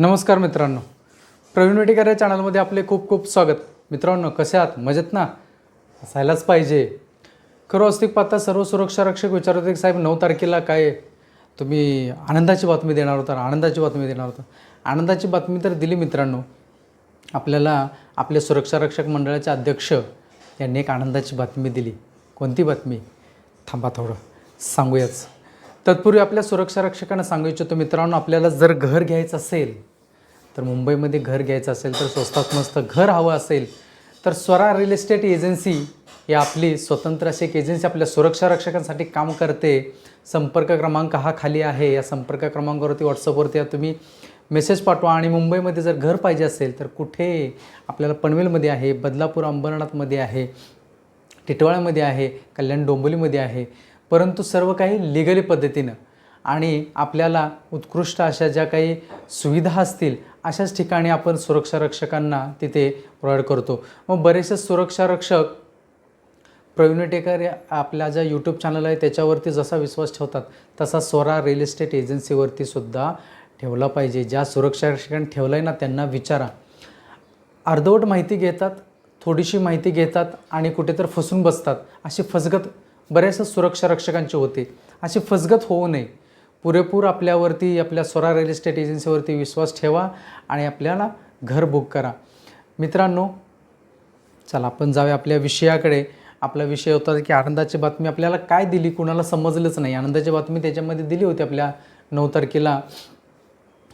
नमस्कार मित्रांनो. प्रवीण वेटेकर या चॅनलमध्ये आपले खूप खूप स्वागत. मित्रांनो कसे आहात? मजेत ना? असायलाच पाहिजे. खरं वास्तविक पाहता सर्व सुरक्षा रक्षक विचारत होते की साहेब नऊ तारखेला काय तुम्ही आनंदाची बातमी देणार होता आनंदाची बातमी देणार होता. आनंदाची बातमी तर दिली मित्रांनो. आपल्याला आपल्या सुरक्षा रक्षक मंडळाचे अध्यक्ष यांनी एक आनंदाची बातमी दिली. कोणती बातमी? थांबा थोडं. सांगूयाच. तत्पूर्वी आपल्या सुरक्षा रक्षकांना सांगू इच्छितो मित्रांनो आपल्याला जर घर घ्यायचं असेल तर मुंबईमध्ये घर घ्यायचं असेल तर स्वस्तात मस्त घर हवं असेल तर स्वरा रिअल इस्टेट एजन्सी ही आपली स्वतंत्र अशी एक एजन्सी आपल्या सुरक्षा रक्षकांसाठी काम करते. संपर्क क्रमांक हा खाली आहे. या संपर्क क्रमांकावरती व्हॉट्सअपवरती तुम्ही मेसेज पाठवा आणि मुंबईमध्ये जर घर पाहिजे असेल तर कुठे? आपल्याला पनवेलमध्ये आहे बदलापूर अंबरनाथमध्ये आहे टिटवाळ्यामध्ये आहे कल्याण डोंबोलीमध्ये आहे. परंतु सर्व काही लिगली पद्धतीनं. आणि आपल्याला उत्कृष्ट अशा ज्या काही सुविधा असतील अशाच ठिकाणी आपण सुरक्षा रक्षकांना तिथे प्रोव्हाइड करतो. मग बरेचसे सुरक्षा रक्षक प्रवीण टेकर या आपल्या ज्या यूट्यूब चॅनल आहे त्याच्यावरती जसा विश्वास ठेवतात तसा स्वरा रिअल इस्टेट एजन्सीवरती सुद्धा ठेवला पाहिजे. ज्या सुरक्षा रक्षकांनी ठेवलं आहे ना त्यांना विचारा. अर्धवट माहिती घेतात थोडीशी माहिती घेतात आणि कुठेतरी फसून बसतात. अशी फसगत बऱ्याचशा सुरक्षा रक्षकांची होते. अशी फसगत होऊ नये. पुरेपूर आपल्यावरती आपल्या स्वरा रिअल इस्टेट एजन्सीवरती विश्वास ठेवा आणि आपल्याला घर बुक करा. मित्रांनो चला आपण जाऊया आपल्या विषयाकडे. आपला विषय होता की आनंदाची बातमी आपल्याला काय दिली कुणाला समजलंच नाही. आनंदाची बातमी त्याच्यामध्ये दिली होती आपल्या नऊ तारखेला.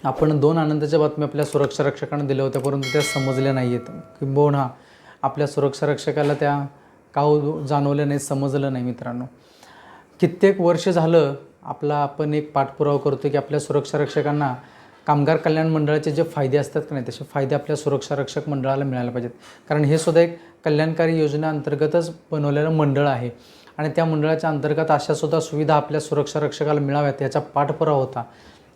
आपण दोन आनंदाच्या बातम्या आपल्या सुरक्षा रक्षकांना दिल्या होत्या परंतु त्या समजल्या नाही आहेत किंबहुना आपल्या सुरक्षा रक्षकाला त्या काऊ हो जाणवलं नाही समजलं नाही मित्रांनो. कित्येक वर्ष झालं आपला आपण एक पाठपुरावा करतो की आपल्या सुरक्षा रक्षकांना कामगार कल्याण मंडळाचे जे फायदे असतात का नाही तसे फायदे आपल्या सुरक्षा रक्षक मंडळाला मिळायला पाहिजेत. कारण हे सुद्धा एक कल्याणकारी योजना अंतर्गतच बनवलेलं मंडळ आहे. आणि त्या मंडळाच्या अंतर्गत अशा सुद्धा सुविधा आपल्या सुरक्षा रक्षकाला मिळाव्यात याचा पाठपुरावा होता.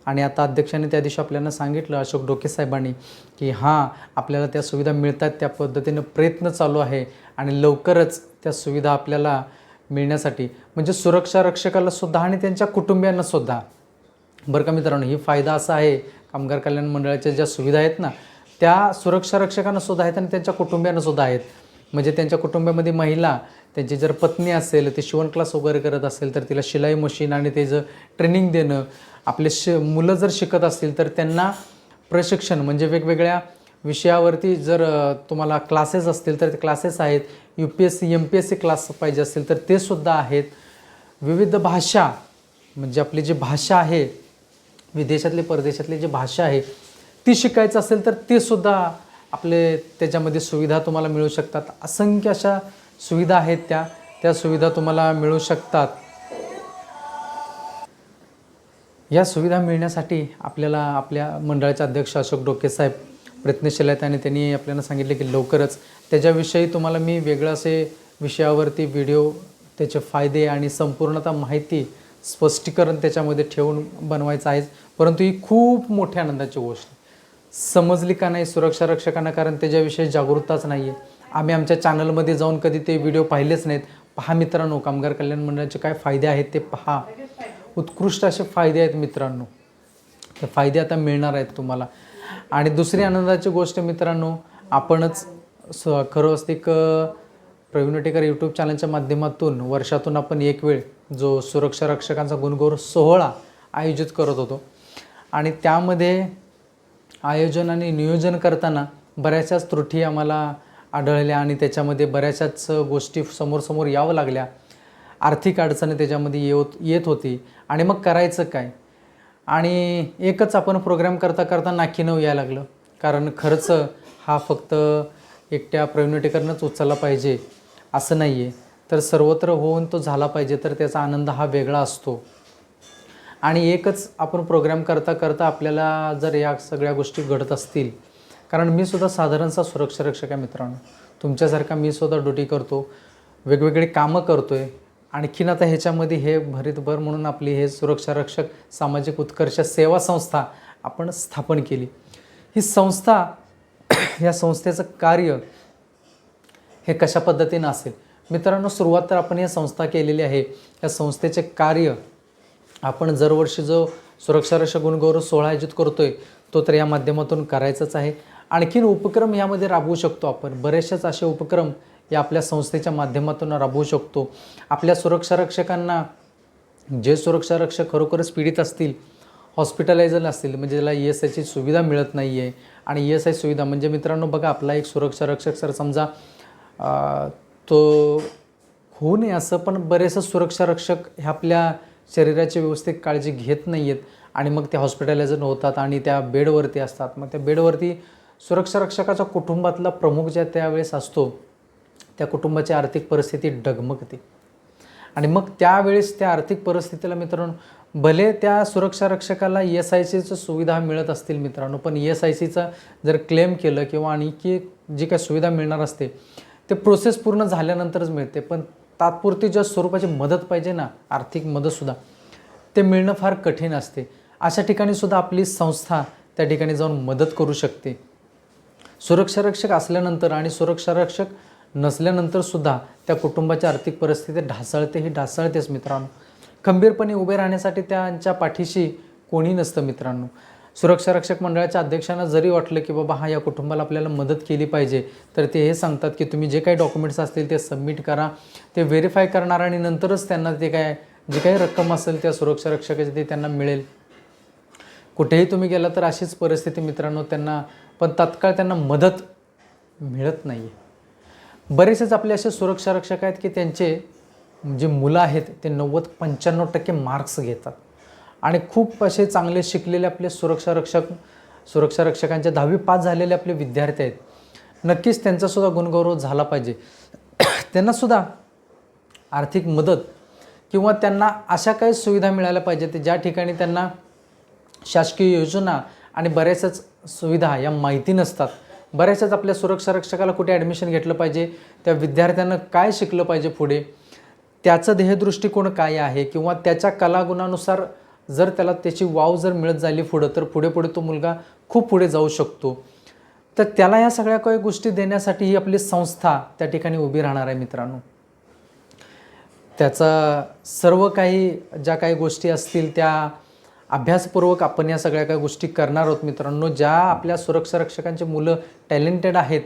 आणि आता अध्यक्षांनी त्या दिवशी आपल्याला सांगितलं अशोक डोके साहेबांनी की हां आपल्याला त्या सुविधा मिळतात त्या पद्धतीनं प्रयत्न चालू आहे आणि लवकरच त्या सुविधा आपल्याला मिळण्यासाठी म्हणजे सुरक्षा रक्षकाला सुद्धा आणि त्यांच्या कुटुंबियांना सुद्धा. बरं का मित्रांनो ही फायदा असा आहे कामगार कल्याण मंडळाच्या ज्या सुविधा आहेत ना त्या सुरक्षा रक्षकांना सुद्धा आहेत आणि त्यांच्या कुटुंबियांना सुद्धा आहेत. म्हणजे त्यांच्या कुटुंबामध्ये महिला त्यांची जर पत्नी असेल ती शिवण क्लास वगैरे करत असेल तर तिला शिलाई मशीन आणि त्याचं ट्रेनिंग देणं आपले श मुलं जर शिकत असतील तर त्यांना प्रशिक्षण म्हणजे वेगवेगळ्या विषयावरती जर तुम्हाला क्लासेस असतील तर ते क्लासेस आहेत. U P S C M P S C class पाहिजे असतील तर ते सुद्धा आहेत. विविध भाषा म्हणजे आपली जी भाषा आहे विदेशातली परदेशातली जी भाषा आहे ती शिकायचं असेल तर ते सुद्धा आपले त्याच्यामध्ये सुविधा तुम्हाला मिळू शकतात. असंख्य अशा सुविधा आहेत त्या. त्या सुविधा तुम्हाला मिळू शकतात. या सुविधा मिळण्यासाठी आपल्याला आपल्या मंडळाचे अध्यक्ष अशोक डोके साहेब प्रयत्नशील आहेत आणि त्यांनी आपल्याला सांगितले की लवकरच त्याच्याविषयी तुम्हाला मी वेगळं असे विषयावरती व्हिडिओ त्याचे फायदे आणि संपूर्णतः माहिती स्पष्टीकरण त्याच्यामध्ये ठेवून बनवायचं आहे. परंतु ही खूप मोठ्या आनंदाची गोष्ट. आहे. समजली का नाही सुरक्षा रक्षकांना? कारण त्याच्याविषयी जागरूकताच नाही आहे आम्ही आमच्या चॅनलमध्ये जाऊन कधी ते व्हिडिओ पाहिलेच नाहीत. पहा मित्रांनो कामगार कल्याण मंडळाचे काय फायदे आहेत ते पहा. उत्कृष्ट असे फायदे आहेत मित्रांनो. ते फायदे आता मिळणार आहेत तुम्हाला. आणि दुसरी आनंदाची गोष्ट मित्रांनो आपणच स खरं वास्तविक अ, प्रवीण यूट्यूब चॅनलच्या माध्यमातून वर्षातून आपण एक वेळ जो सुरक्षा रक्षकांचा गुणगौरव सोहळा आयोजित करत होतो. आणि त्यामध्ये आयोजन आणि नियोजन करताना बऱ्याचशाच त्रुटी आम्हाला आढळल्या आणि त्याच्यामध्ये बऱ्याचशाच गोष्टी समोर यावं लागल्या. आर्थिक अडचणी त्याच्यामध्ये येत येत होती. आणि मग करायचं काय? आणि एकच आपण प्रोग्राम करता करता नाकी नऊ यायला लागलं. कारण खर्च हा फक्त एकट्या प्रवीण उचलला पाहिजे असं नाही आहे तर सर्वत्र होऊन तो झाला पाहिजे तर त्याचा आनंद हा वेगळा असतो. आणि एकच आपण प्रोग्राम करता करता आपल्याला जर या सगळ्या गोष्टी घडत असतील कारण मी सुद्धा साधारणसा सुरक्षा रक्षक आहे मित्रांनो. तुमच्यासारखा मी सुद्धा ड्युटी करतो वेगवेगळी कामं करतो आहे आणखीन आता ह्याच्यामध्ये हे भरीतभर म्हणून आपली हे सुरक्षा रक्षक सामाजिक उत्कर्ष सेवा संस्था आपण स्थापन केली. ही संस्था या संस्थेचं कार्य हे कशा पद्धतीनं असेल? मित्रांनो सुरुवात तर आपण या संस्था केलेली आहे. या संस्थेचे कार्य आपण दरवर्षी जो सुरक्षा रक्षक गुणगौरव सोहळा आयोजित करतो आहे तो तर या माध्यमातून करायचाच आहे. आणखीन उपक्रम यामध्ये राबवू शकतो आपण. बरेचसेच असे उपक्रम या आपल्या संस्थेच्या माध्यमातून राबवू शकतो. आपल्या सुरक्षा रक्षकांना जे सुरक्षा रक्षक खरोखरच पीडित असतील हॉस्पिटलायझल असतील म्हणजे ज्याला ई एस आयची सुविधा मिळत नाही आहे आणि ई एस आय सुविधा म्हणजे मित्रांनो बघा आपला एक सुरक्षा रक्षक सर समजा तो होऊ नये असं पण बरेचसं सुरक्षा रक्षक हे आपल्या शरीराची व्यवस्थित काळजी घेत नाही आहेत आणि मग ते हॉस्पिटलायझर होतात आणि त्या बेडवरती असतात. मग त्या बेडवरती सुरक्षा रक्षकाच्या कुटुंबातला प्रमुख ज्या त्यावेळेस असतो त्या कुटुंबाची आर्थिक परिस्थिती डगमगते. आणि मग त्यावेळेस त्या आर्थिक परिस्थितीला मित्रांनो भले त्या सुरक्षा रक्षकाला एस आय सीचं सुविधा मिळत असतील मित्रांनो पण एस आय सीचं जर क्लेम केलं किंवा आणखी जी काही सुविधा मिळणार असते ते प्रोसेस पूर्ण झाल्यानंतरच मिळते. पण तात्पुरती ज्या स्वरूपाची मदत पाहिजे ना आर्थिक मदतसुद्धा ते मिळणं फार कठीण असते. अशा ठिकाणी सुद्धा आपली संस्था त्या ठिकाणी जाऊन मदत करू शकते. सुरक्षारक्षक असल्यानंतर आणि सुरक्षारक्षक नसल्यानंतरसुद्धा त्या कुटुंबाची आर्थिक परिस्थिती ढासळते ही ढासळतेच मित्रांनो. खंबीरपणे उभे राहण्यासाठी त्यांच्या पाठीशी कोणी नसतं मित्रांनो. सुरक्षा रक्षक मंडळाच्या अध्यक्षांना जरी वाटलं की बाबा हा या कुटुंबाला आपल्याला मदत केली पाहिजे तर ते हे सांगतात की तुम्ही जे काही डॉक्युमेंट्स असतील ते सबमिट करा ते व्हेरीफाय करणार आणि नंतरच त्यांना ते काय जी काही रक्कम असेल त्या सुरक्षा रक्षकाची ते त्यांना मिळेल. कुठेही तुम्ही गेला तर अशीच परिस्थिती मित्रांनो त्यांना पण तात्काळ त्यांना मदत मिळत नाही आहे बरेचसेच आपले असे सुरक्षा रक्षक आहेत की त्यांचे जे मुलं आहेत ते नव्वद पंच्याण्णव टक्के मार्क्स घेतात. आणि खूप असे चांगले शिकलेले आपले सुरक्षा रक्षक सुरक्षा रक्षकांचे दहावी पास झालेले आपले विद्यार्थी आहेत. नक्कीच त्यांचासुद्धा गुणगौरव झाला पाहिजे. त्यांनासुद्धा आर्थिक मदत किंवा त्यांना अशा काही सुविधा मिळाल्या पाहिजेत ज्या ठिकाणी त्यांना शासकीय योजना आणि बऱ्याचशाच सुविधा या माहिती नसतात. बऱ्याचशाच आपल्या सुरक्षा रक्षकाला कुठे ॲडमिशन घेतलं पाहिजे त्या विद्यार्थ्यांना काय शिकलं पाहिजे पुढे त्याचं ध्येयदृष्टिकोन काय आहे किंवा त्याच्या कलागुणानुसार जर त्याला त्याची वाव जर मिळत झाली पुढं तर पुढे पुढे तो मुलगा खूप पुढे जाऊ शकतो. तर त्याला या सगळ्या काही गोष्टी देण्यासाठी ही आपली संस्था त्या ठिकाणी उभी राहणार आहे मित्रांनो. त्याचा सर्व काही ज्या काही गोष्टी असतील त्या अभ्यासपूर्वक आपण या सगळ्या काही गोष्टी करणार आहोत मित्रांनो. ज्या आपल्या सुरक्षा रक्षकांची मुलं टॅलेंटेड आहेत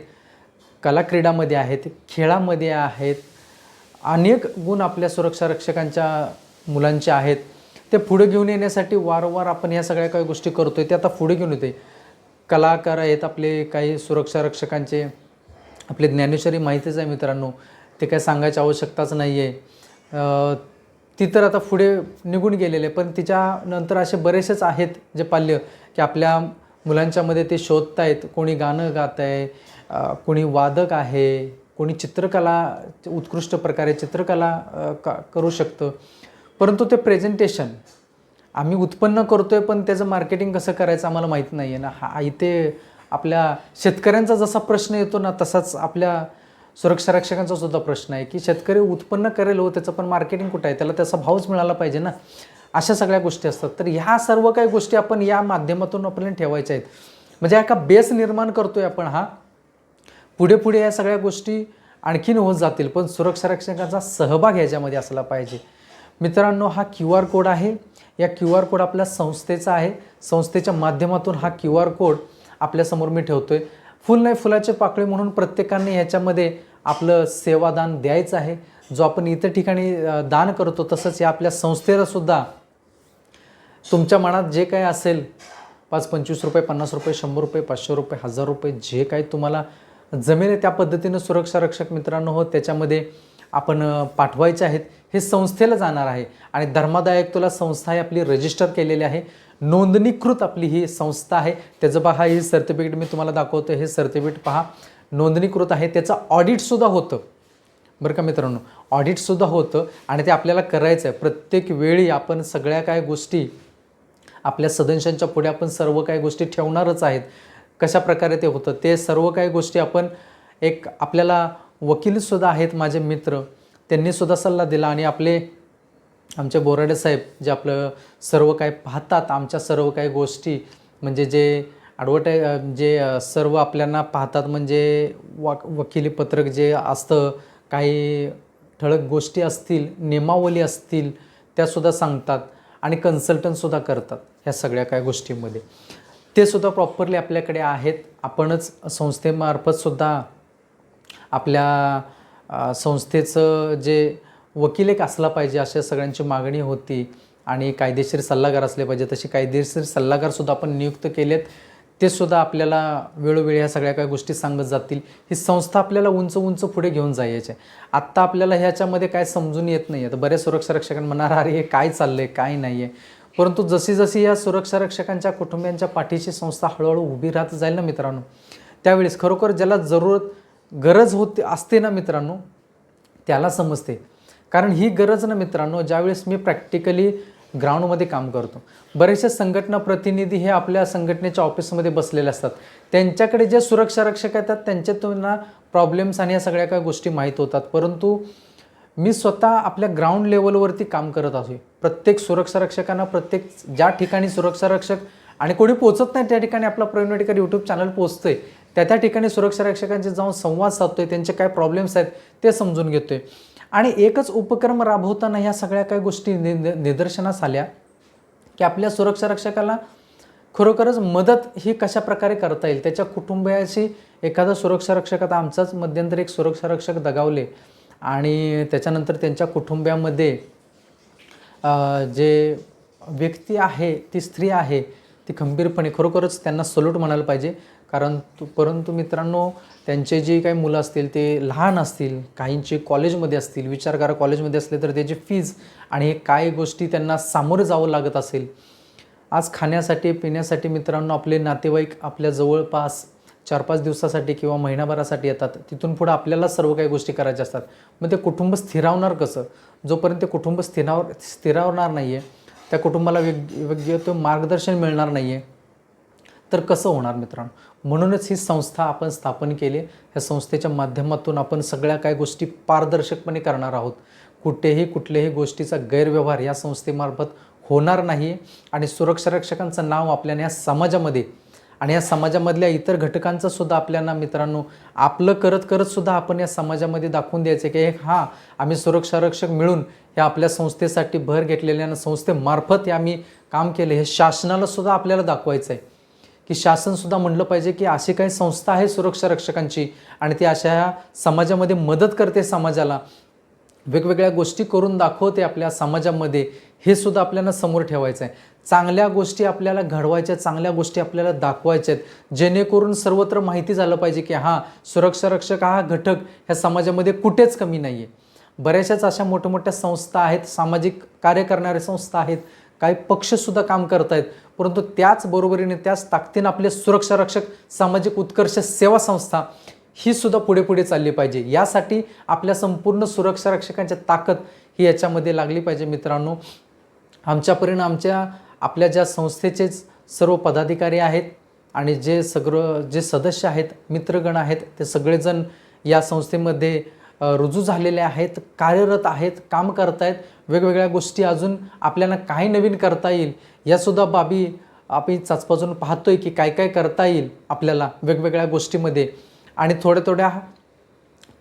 कला क्रीडामध्ये आहेत खेळामध्ये आहेत अनेक गुण आपल्या सुरक्षा रक्षकांच्या मुलांचे आहेत. ते पुढे घेऊन येण्यासाठी वारंवार आपण ह्या सगळ्या काही गोष्टी करतोय ते आता पुढे घेऊन येते कलाकार आहेत आपले काही सुरक्षा रक्षकांचे आपले ज्ञानेश्वरी माहितीच आहे मित्रांनो ते काय सांगायची आवश्यकताच नाही आहे ती तर आता पुढे निघून गेलेले पण तिच्यानंतर असे बरेचसेच आहेत जे पाल्य की आपल्या मुलांच्यामध्ये ते शोधतायत कोणी गाणं गात आहे कोणी वादक आहे कोणी चित्रकला उत्कृष्ट प्रकारे चित्रकला का करू शकतं. परंतु ते प्रेझेंटेशन आम्ही उत्पन्न करतोय पण त्याचं मार्केटिंग कसं करायचं आम्हाला माहीत नाही आहे ना. हा इथे आपल्या शेतकऱ्यांचा जसा प्रश्न येतो ना तसाच आपल्या सुरक्षा रक्षकांचा सुद्धा प्रश्न आहे की शेतकरी उत्पन्न करेल हो त्याचं पण मार्केटिंग कुठं आहे? त्याला त्याचा भावच मिळाला पाहिजे ना. अशा सगळ्या गोष्टी असतात. तर ह्या सर्व काही गोष्टी आपण या माध्यमातून आपल्याला ठेवायच्या आहेत. म्हणजे एका बेस निर्माण करतोय आपण हा. पुढे पुढे या सगळ्या गोष्टी आणखीन होत जातील पण सुरक्षा रक्षकांचा सहभाग ह्याच्यामध्ये असला पाहिजे. मित्रांनो हा क्यू आर कोड आहे. या क्यू आर कोड आपल्या संस्थेचा आहे. संस्थेच्या माध्यमातून हा क्यू आर कोड आपल्यासमोर मी ठेवतो आहे फुल नाही फुलाचे पाकळी म्हणून प्रत्येकाने ह्याच्यामध्ये आपलं सेवादान द्यायचं आहे. जो आपण इतर ठिकाणी दान करतो तसंच या आपल्या संस्थेला सुद्धा तुमच्या मनात जे काही असेल पाच पंचवीस रुपये पन्नास रुपये शंभर रुपये पाचशे रुपये हजार रुपये जे काही तुम्हाला जमेल आहे त्या पद्धतीनं सुरक्षा रक्षक मित्रांनो हो त्याच्यामध्ये आपण पाठवायचे आहेत हे संस्थेला जाणार आहे. आणि धर्मादायक तुला संस्था ही आपली रजिस्टर केलेली आहे. नोंदणीकृत आपली ही संस्था आहे. त्याचं पहा हे सर्टिफिकेट मी तुम्हाला दाखवतो हे सर्टिफिकेट पहा. नोंदणीकृत आहे. त्याचं ऑडिटसुद्धा होतं. बरं का मित्रांनो? ऑडिटसुद्धा होतं आणि ते आपल्याला करायचं आहे प्रत्येक वेळी आपण सगळ्या काय गोष्टी आपल्या सदस्यांच्या पुढे आपण सर्व काही गोष्टी ठेवणारच आहेत. कशा प्रकारे ते होतं? ते सर्व काही गोष्टी आपण एक आपल्याला वकीलसुद्धा आहेत माझे मित्र. त्यांनीसुद्धा सल्ला दिला आणि आपले आमचे बोराडे साहेब जे आपलं सर्व काही पाहतात आमच्या सर्व काही गोष्टी म्हणजे जे ॲडव्हर्टाय जे सर्व आपल्यांना पाहतात म्हणजे वा वकिली पत्रक जे असतं काही ठळक गोष्टी असतील नियमावली असतील त्यासुद्धा सांगतात आणि कन्सल्टंटसुद्धा करतात ह्या सगळ्या काय गोष्टीमध्ये. ते सुद्धा प्रॉपरली आपल्याकडे आहेत. आपणच संस्थेमार्फतसुद्धा आपल्या संस्थेचं जे वकील एक असला पाहिजे अशा सगळ्यांची मागणी होती आणि कायदेशीर सल्लागार असले पाहिजे तसे कायदेशीर सल्लागारसुद्धा आपण नियुक्त केलेत ते सुद्धा आपल्याला वेळोवेळी ह्या सगळ्या काही गोष्टी सांगत जातील. ही संस्था आपल्याला उंच उंच पुढे घेऊन जायची. आहे आत्ता आपल्याला ह्याच्यामध्ये काय समजून येत नाही आहे तर बऱ्याच सुरक्षा रक्षकांना म्हणणार अरे हे काय चाललं आहे काय नाही आहे परंतु जशी जशी या सुरक्षा रक्षकांच्या कुटुंबियांच्या पाठीशी संस्था हळूहळू उभी राहत जाईल ना मित्रांनो त्यावेळेस खरोखर ज्याला जरूरत गरज होते असते ना मित्रांनो त्याला समजते. कारण ही गरज ना मित्रांनो ज्यावेळेस मी प्रॅक्टिकली ग्राउंडमध्ये काम करतो. बरेचसे संघटना प्रतिनिधी हे आपल्या संघटनेच्या ऑफिसमध्ये बसलेले असतात. त्यांच्याकडे जे सुरक्षा रक्षक येतात त्यांच्या त्यांना प्रॉब्लेम्स आणि या सगळ्या काही गोष्टी माहीत होतात. परंतु मी स्वतः आपल्या ग्राउंड लेवलवरती काम करत असो प्रत्येक सुरक्षा रक्षकांना प्रत्येक ज्या ठिकाणी सुरक्षा रक्षक आणि कोणी पोचत नाही त्या ठिकाणी आपला प्रवीण मेडिकल यूट्यूब चॅनल पोचतोय त्या त्या ठिकाणी सुरक्षा रक्षकांचे जाऊन संवाद साधतोय त्यांचे काय प्रॉब्लेम्स आहेत ते समजून घेतोय. आणि एकच उपक्रम राबवताना ह्या सगळ्या काही गोष्टी नि निदर्शनास आल्या की आपल्या सुरक्षा रक्षकाला खरोखरच मदत ही कशा प्रकारे करता येईल? त्याच्या कुटुंबियाशी एखादा सुरक्षा रक्षक आता आमचाच मध्यंतरी एक सुरक्षा रक्षक दगावले आणि त्याच्यानंतर त्यांच्या कुटुंबियामध्ये जे व्यक्ती आहे ती स्त्री आहे ती खंबीरपणे खरोखरच त्यांना सल्यूट म्हणायला पाहिजे. कारण तु परंतु मित्रांनो त्यांचे जे काही मुलं असतील ते लहान असतील काहींचे कॉलेजमध्ये असतील विचार करा कॉलेजमध्ये असले तर त्याची फीज आणि हे काय गोष्टी त्यांना सामोरं जावं लागत असेल. आज खाण्यासाठी पिण्यासाठी मित्रांनो आपले नातेवाईक आपल्या जवळपास चार पाच दिवसासाठी किंवा महिनाभरासाठी येतात. तिथून पुढं आपल्याला सर्व काही गोष्टी करायच्या असतात. मग ते कुटुंब स्थिरावणार कसं? जोपर्यंत ते कुटुंब स्थिरावर स्थिरावणार नाही आहे त्या कुटुंबाला वेग योग्य तो मार्गदर्शन मिळणार नाही आहे तर कसं होणार मित्रांनो? म्हणूनच ही संस्था आपण स्थापन केली ह्या संस्थेच्या माध्यमातून आपण सगळ्या काय गोष्टी पारदर्शकपणे करणार आहोत. कुठेही कुठल्याही गोष्टीचा गैरव्यवहार या संस्थेमार्फत होणार नाही आणि सुरक्षा रक्षकांचं नाव आपल्याला या समाजामध्ये आणि या समाजामधल्या इतर घटकांचं सुद्धा आपल्याला मित्रांनो आपलं करत करत सुद्धा आपण या समाजामध्ये दाखवून द्यायचं की हे हां आम्ही सुरक्षा रक्षक मिळून या आपल्या संस्थेसाठी भर घेतलेल्या संस्थेमार्फत हे आम्ही काम केले हे शासनाला सुद्धा आपल्याला दाखवायचं आहे. की शासनसुद्धा म्हणलं पाहिजे की अशी काही संस्था आहे सुरक्षा रक्षकांची आणि ती अशा ह्या समाजामध्ये मदत करते समाजाला. वेगवेगळ्या गोष्टी करून दाखवते आपल्या समाजामध्ये. हे सुद्धा आपल्याला समोर ठेवायचं आहे चांगल्या गोष्टी आपल्याला घडवायच्या चांगल्या गोष्टी आपल्याला दाखवायच्या आहेत जेणेकरून सर्वत्र माहिती झालं पाहिजे की हां सुरक्षा रक्षक हा घटक ह्या समाजामध्ये कुठेच कमी नाही आहे बऱ्याचशाच अशा मोठमोठ्या संस्था आहेत सामाजिक कार्य करणाऱ्या संस्था आहेत काही पक्षसुद्धा काम करत आहेत परंतु त्याच बरोबरीने त्याच ताकदीनं आपले सुरक्षा रक्षक सामाजिक उत्कर्ष सेवा संस्था ही सुद्धा पुढे पुढे चालली पाहिजे. यासाठी आपल्या संपूर्ण सुरक्षा रक्षकांची ताकद ही याच्यामध्ये लागली पाहिजे मित्रांनो. आमच्यापर्यंत आमच्या आपल्या ज्या संस्थेचेच सर्व पदाधिकारी आहेत आणि जे सगळं जे सदस्य आहेत मित्रगण आहेत ते सगळेजण या संस्थेमध्ये रुजू झालेले आहेत कार्यरत आहेत काम करतायत वेगवेगळ्या गोष्टी अजून आपल्याला काय नवीन करता येईल यासुद्धा बाबी आपण चाचपाचून पाहतोय की काय काय करता येईल आपल्याला वेगवेगळ्या गोष्टीमध्ये. आणि थोड्या थोड्या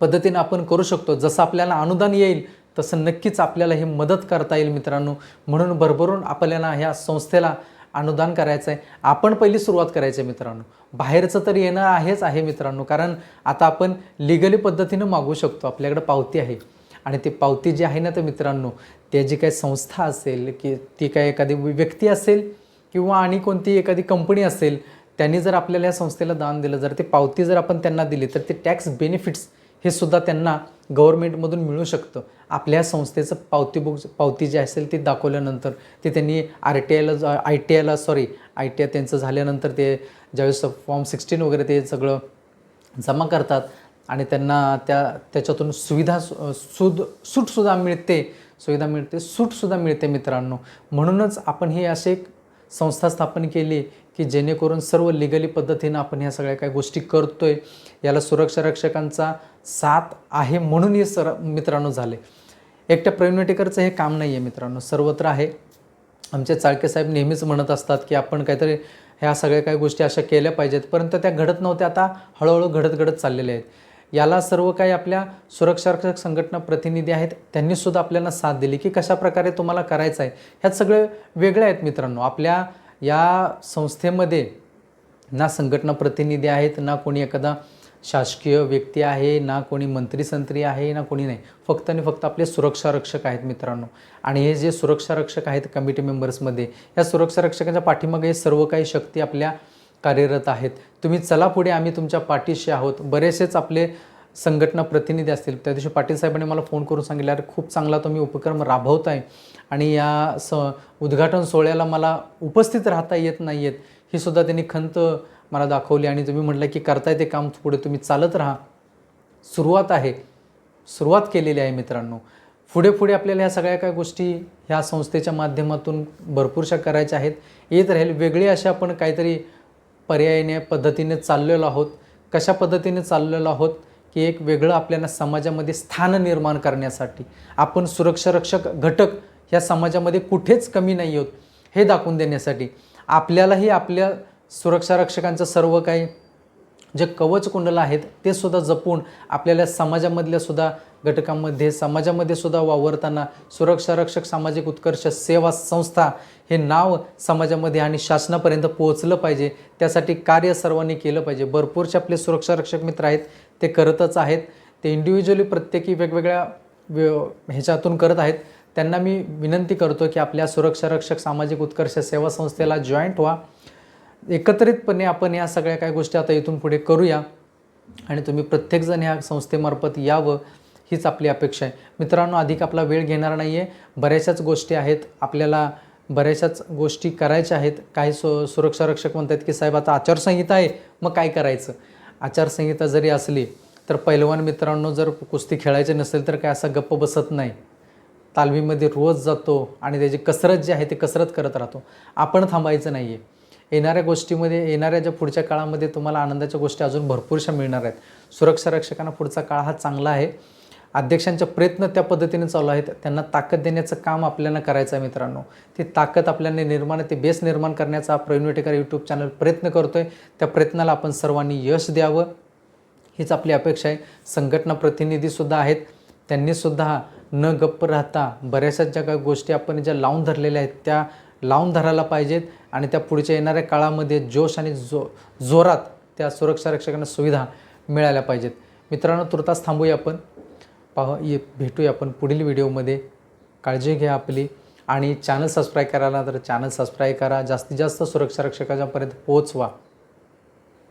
पद्धतीनं आपण करू शकतो. जसं आपल्याला अनुदान येईल तसं नक्कीच आपल्याला हे मदत करता येईल मित्रांनो. म्हणून भरभरून आपल्याला ह्या संस्थेला अनुदान करायचं आहे आपण पहिली सुरुवात करायची आहे मित्रांनो. बाहेरचं तर येणं आहेच आहे मित्रांनो कारण आता आपण लिगली पद्धतीनं मागू शकतो. आपल्याकडे पावती आहे. आणि ती पावती जी आहे ना तर मित्रांनो ते जी काही संस्था असेल की ती काय एखादी व्यक्ती असेल किंवा आणि कोणती एखादी कंपनी असेल त्यांनी जर आपल्याला या संस्थेला दान दिलं जर ते पावती जर आपण त्यांना दिली तर ते टॅक्स बेनिफिट्स हे सुद्धा त्यांना गव्हर्मेंटमधून मिळू शकतं. आपल्या संस्थेचं पावती बुक पावती जी असेल ती दाखवल्यानंतर ते त्यांनी आर टी आयला आय टी आयला सॉरी आय टी आय त्यांचं झाल्यानंतर ते ज्यावेळेस फॉर्म सिक्स्टीन वगैरे ते सगळं जमा करतात आणि त्यांना त्या त्याच्यातून सुविधा सु- सूद सूटसुद्धा मिळते सुविधा मिळते सूटसुद्धा मिळते मित्रांनो. म्हणूनच आपण हे असे एक संस्था स्थापन केली की जेणेकरून सर्व लिगली पद्धतीनं आपण ह्या सगळ्या काही गोष्टी करतोय याला सुरक्षा रक्षकांचा साथ आहे म्हणून हे सर मित्रांनो झाले. एकट्या प्रवीणटेकरचं हे काम नाही आहे मित्रांनो सर्वत्र आहे. आमचे चाळके साहेब नेहमीच म्हणत असतात की आपण काहीतरी ह्या सगळ्या काही गोष्टी अशा केल्या पाहिजेत परंतु त्या घडत नव्हत्या आता हळूहळू घडत घडत चाललेल्या आहेत. याला सर्व काही आपल्या सुरक्षारक्षक संघटना प्रतिनिधी आहेत त्यांनीसुद्धा आपल्याला साथ दिली की कशा प्रकारे तुम्हाला करायचं आहे ह्यात सगळे वेगळे आहेत मित्रांनो आपल्या या संस्थेमध्ये ना संघटना प्रतिनिधी आहेत ना कोणी एखादा शासकीय व्यक्ती आहे ना कोणी मंत्री संत्री आहे ना कोणी नाही. फक्त आणि फक्त आपले सुरक्षा रक्षक आहेत मित्रांनो. आणि हे जे सुरक्षा रक्षक आहेत कमिटी मेंबर्समध्ये या सुरक्षा रक्षकांच्या पाठीमागे हे सर्व काही शक्ती आपल्या कार्यरत आहेत. तुम्ही चला पुढे आम्ही तुमच्या पाठीशी आहोत. बरेचसेच आपले संघटना प्रतिनिधी असतील त्या दिवशी पाटील साहेबांनी मला फोन करून सांगितलं अरे खूप चांगला तुम्ही उपक्रम राबवत आहे आणि या स उद्घाटन सोहळ्याला मला उपस्थित राहता येत नाही आहेत ही सुद्धा त्यांनी खंत मला दाखवली आणि तुम्ही म्हटलं की करताय ते काम पुढे तुम्ही चालत राहा. सुरुवात आहे. सुरुवात केलेली आहे मित्रांनो. पुढे पुढे आपल्याला ह्या सगळ्या काय गोष्टी ह्या संस्थेच्या माध्यमातून भरपूरशा करायच्या आहेत. येत राहील. वेगळी अशा आपण काहीतरी पर्यायाने पद्धतीने चाललेलो आहोत. कशा पद्धतीने चाललेलो आहोत? की एक वेगळं आपल्याला समाजामध्ये स्थान निर्माण करण्यासाठी. आपण सुरक्षारक्षक घटक ह्या समाजामध्ये कुठेच कमी नाही आहोत हे दाखवून देण्यासाठी. आपल्यालाही आपल्या सुरक्षारक्षकांचं सर्व काही जे कवच कुंडलं आहेत ते सुद्धा जपून आपल्याला समाजामधल्या सुद्धा घटकांमध्ये समाजामध्ये सुद्धा वावरताना सुरक्षारक्षक सामाजिक उत्कर्ष सेवा संस्था हे नाव समाजामध्ये आणि शासनापर्यंत पोहोचलं पाहिजे. त्यासाठी कार्य सर्वांनी केलं पाहिजे. भरपूरसे आपले सुरक्षारक्षक मित्र आहेत ते करतच आहेत. ते इंडिव्हिज्युअली प्रत्येकी वेगवेगळ्या व्य- ह्याच्यातून करत आहेत. त्यांना मी विनंती करतो की आपल्या सुरक्षारक्षक सामाजिक उत्कर्ष सेवा संस्थेला जॉईंट व्हा. एकत्रितपणे आपण या सगळ्या काही गोष्टी आता इथून पुढे करूया. आणि तुम्ही प्रत्येकजण ह्या संस्थेमार्फत यावं हीच आपली अपेक्षा आहे. मित्रांनो अधिक आपला वेळ घेणार नाही आहे बऱ्याचशाच गोष्टी आहेत. आपल्याला बऱ्याचशाच गोष्टी करायच्या आहेत. काही सु सुरक्षारक्षक म्हणतात की साहेब आता आचारसंहिता आहे. मग काय करायचं? आचारसंहिता जरी असली तर पैलवान मित्रांनो जर कुस्ती खेळायची नसेल तर काय असा गप्प बसत नाही. तालमीमध्ये रोज जातो आणि त्याची कसरत जी आहे ती कसरत करत राहतो. आपण थांबायचं नाही आहे येणाऱ्या गोष्टीमध्ये येणाऱ्या ज्या पुढच्या काळामध्ये तुम्हाला आनंदाच्या गोष्टी अजून भरपूरशा मिळणार आहेत. सुरक्षा रक्षकांना पुढचा काळ हा चांगला आहे. अध्यक्षांचे प्रयत्न त्या पद्धतीने चालू आहेत. त्यांना ताकद देण्याचं काम आपल्याला करायचं आहे मित्रांनो. ती ताकद आपल्याला निर्माण ते बेस निर्माण करण्याचा प्रवीण विटेकर यूट्यूब चॅनल प्रयत्न करतो आहे त्या प्रयत्नाला आपण सर्वांनी यश द्यावं हीच आपली अपेक्षा आहे. संघटना प्रतिनिधीसुद्धा आहेत. त्यांनीसुद्धा न गप्प राहता बऱ्याचशा ज्या काही गोष्टी आपण ज्या लावून धरलेल्या आहेत त्या लावून धरायला पाहिजेत आणि त्या पुढच्या येणाऱ्या काळामध्ये जोश आणि जो जोरात त्या सुरक्षा रक्षकांना सुविधा मिळाल्या पाहिजेत. मित्रांनो तुर्तास थांबूया आपण. पाह ये भेटूया आपण पुढील व्हिडिओमध्ये. काळजी घ्या आपली. आणि चॅनल सबस्क्राईब करायला तर चॅनल सबस्क्राईब करा. जास्तीत जास्त सुरक्षा रक्षकाच्यापर्यंत पोहोचवा.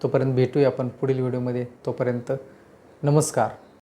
तोपर्यंत भेटूया आपण पुढील व्हिडिओमध्ये. तोपर्यंत नमस्कार.